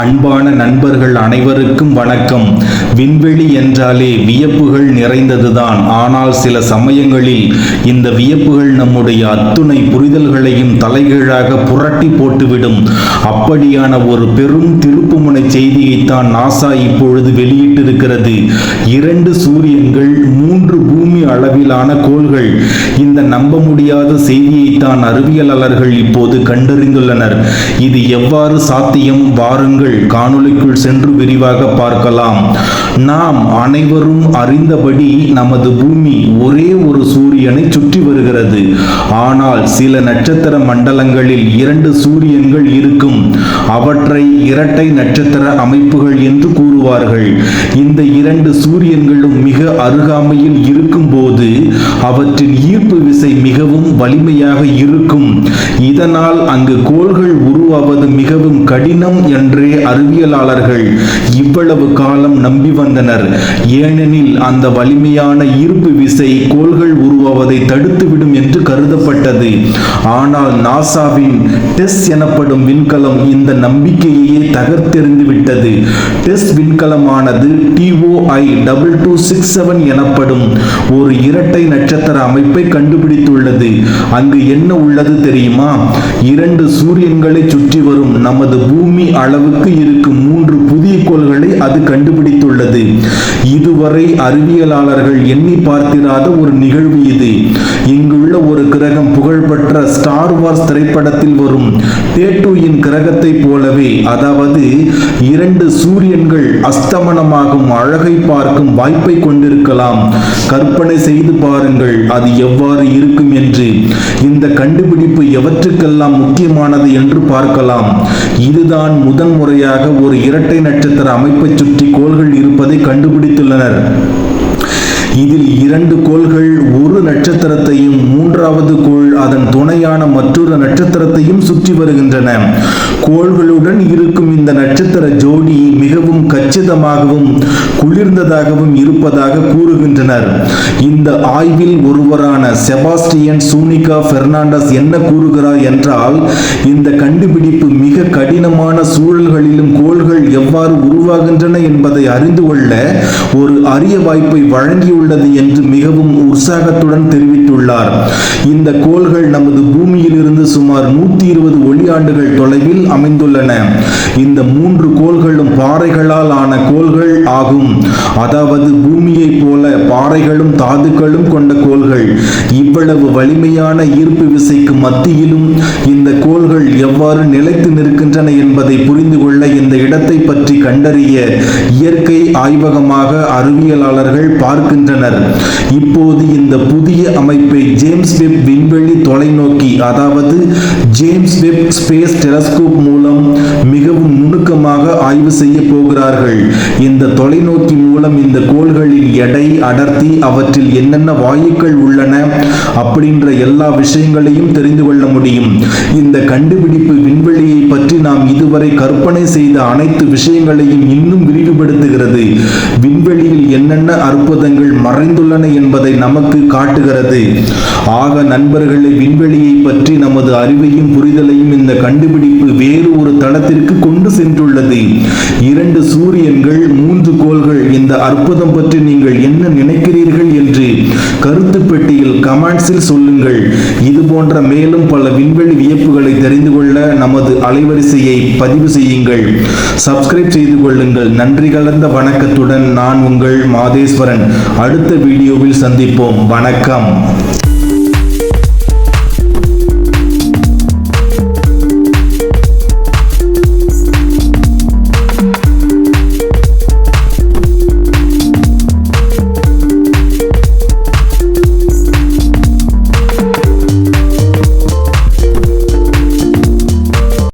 அன்பான நண்பர்கள் அனைவருக்கும் வணக்கம். விண்வெளி என்றாலே வியப்புகள் நிறைந்ததுதான். ஆனால் சில சமயங்களில் இந்த வியப்புகள் நம்முடைய அத்துணை புரிதல்களையும் தலைகீழாக புரட்டி போட்டுவிடும். அப்படியான ஒரு பெரும் திருப்புமுனை செய்தியைத்தான் நாசா இப்பொழுது வெளியிட்டிருக்கிறது. இரண்டு சூரியன்கள் மூன்று பூமி அளவிலான கோள்கள் இந்த நம்ப முடியாத செய்தியைத்தான் அறிவியலாளர்கள் இப்போது கண்டறிந்துள்ளனர். இது எவ்வாறு சாத்தியம்? வாருங்கள் காணொளிக்குள் சென்று விரிவாக பார்க்கலாம். நாம் அனைவரும் அறிந்தபடி நமது பூமி ஒரே ஒரு சூரியனை சுற்றி வருகிறது. ஆனால் சில நட்சத்திர மண்டலங்களில் இரண்டு சூரியன்கள் இருக்கும். அவற்றை இரட்டை நட்சத்திர அமைப்புகள் என்று கூறுவார்கள். இந்த இரண்டு சூரியன்களும் மிக அருகாமையில் இருக்கும்போது அவற்றின் ஈர்ப்பு விசை மிகவும் வலிமையாக இருக்கும். இதனால் அங்கு கோள்கள் உருவாவது மிகவும் கடினம் என்றே அறிவியலாளர்கள் இவ்வளவு காலம் நம்பி வந்தனர். ஏனெனில் அந்த வலிமையான ஈர்ப்பு விசை கோள்கள் உருவாவதை தடுத்துவிடும் என்று கருதப்பட்டது. ஆனால் நாசாவின் டெஸ் எனப்படும் விண்கலம் இந்த நம்பிக்கையையே தகர்த்தெறிந்து விட்டது. TESS விண்கலமானது TOI double two six seven எனப்படும் ஒரு இரட்டை நட்சத்திர அமைப்பை கண்டுபிடித்துள்ளது. அங்கு என்ன உள்ளது தெரியுமா? இரண்டு சூரியன்களை சுற்றி வரும் நமது பூமி அளவுக்கு இருக்கும் மூன்று புதிய கோள்களை அது உள்ளது. இதுவரை அறிவியலாளர்கள் எண்ணி பார்த்திராத ஒரு நிகழ்வு இது. இங்குள்ள ஒரு கிரகம் புகழ்பெற்ற ஸ்டார் வார்ஸ் திரைப்படத்தில் வரும் டேட்டூயின் கிரகத்தை போலவே அதாவது இரண்டு சூரியன்கள் அஸ்தமனமாகும் அழகை பார்க்கும் வாய்ப்பை கொண்டிருக்கலாம். கற்பனை செய்து பாருங்கள் அது எவ்வாறு இருக்கும் என்று. இந்த கண்டுபிடிப்பு எவற்றுக்கெல்லாம் முக்கியமானது என்று பார்க்கலாம். இதுதான் முதன்முறையாக ஒரு இரட்டை நட்சத்திர அமைப்பை சுற்றி கோள்கள் இருப்பதை கண்டுபிடித்துள்ளனர். இதில் இரண்டு கோள்கள் ஒரு நட்சத்திரத்தையும் மூன்றாவது கோள் அதன் துணையான மற்றொரு நட்சத்திரத்தையும் சுற்றி வருகின்றன. கோள்களுடன் இருக்கும் இந்த நட்சத்திர ஜோடி மிகவும் கச்சிதமாகவும் குளிர்ந்ததாகவும் இருப்பதாக கூறுகின்றனர். இந்த ஆய்வில் ஒருவரான செபாஸ்டியன் சூனிகா பெர்னாண்டஸ் என்ன கூறுகிறார் என்றால் இந்த கண்டுபிடிப்பு மிக கடினமான சூழல்களிலும் கோள்கள் எவ்வாறு உருவாகின்றன என்பதை அறிந்து கொள்ள ஒரு அரிய வாய்ப்பை வழங்கியுள்ள உள்ளது என்று மிகவும் உற்சாகத்துடன் தெரிவித்துள்ளார். இந்த கோள்கள் நமது பூமியிலிருந்து சுமார் நூத்தி இருபது ஒளியாண்டுகள் தொலைவில் அமைந்துள்ளன. இந்த மூன்று கோள்களும் பாறைகளால் ஆன கோள்கள் ஆகும். அதாவது பூமியை போல பாறைகளும் தாதுக்களும் கொண்ட கோள்கள். இவ்வளவு வலிமையான ஈர்ப்பு விசைக்கு மத்தியிலும் இந்த கோள்கள் எவ்வாறு நிலைத்து நிற்கின்றன என்பதை புரிந்து கொள்ள இந்த இடத்தை பற்றி கண்டறிய இயற்கை ஆய்வகமாக அறிவியலாளர்கள் பார்க்கின்றனர். இப்போது இந்த புதிய அமைப்பை ஜேம்ஸ் வெப் விண்வெளி தொலைநோக்கி அதாவது ஜேம்ஸ் வெப் ஸ்பேஸ் டெலஸ்கோப் மூலம் மிகவும் நுணுக்கமாக ஆய்வு செய்ய போகிறார்கள். இந்த தொலைநோக்கி மூலம் இந்த கோள்களின் எடை அடர்த்தி அவற்றில் என்னென்ன வாயுக்கள் உள்ளன அப்படின்ற எல்லா விஷயங்களையும் தெரிந்து கொள்ள முடியும். இந்த கண்டுபிடிப்பு விண்வெளியை பற்றி நாம் இதுவரை கற்பனை செய்த அனைத்து விஷயங்களையும் இன்னும் விரிவுபடுத்துகிறது. விண்வெளியில் என்னென்ன அற்புதங்கள் மறைந்துள்ளன என்பதை நமக்கு காட்டுகிறது. ஆக நண்பர்களை விண்வெளியை பற்றி நமது அறிவையும் புரிதலையும் இந்த கண்டுபிடிப்பு வேறு ஒரு தளத்திற்கு கொண்டு சென்றுள்ளது. இரண்டு சூரியன்கள் மூன்று கோள்கள் இந்த அற்புதம் பற்றி நீங்கள் என்ன நினைக்கிறீர்கள் என்று கருத்து பெட்டியில் கமெண்ட்ஸில் சொல்லுங்கள். இது போன்ற மேலும் பல விண்வெளி வியப்புகளை தெரிந்து கொள்ள நமது அலைவரிசை அலைவரிசையை பதிவு செய்யுங்கள். சப்ஸ்கிரைப் செய்து கொள்ளுங்கள். நன்றி கலந்த வணக்கத்துடன் நான் உங்கள் மாதேஸ்வரன். அடுத்த வீடியோவில் சந்திப்போம். வணக்கம்.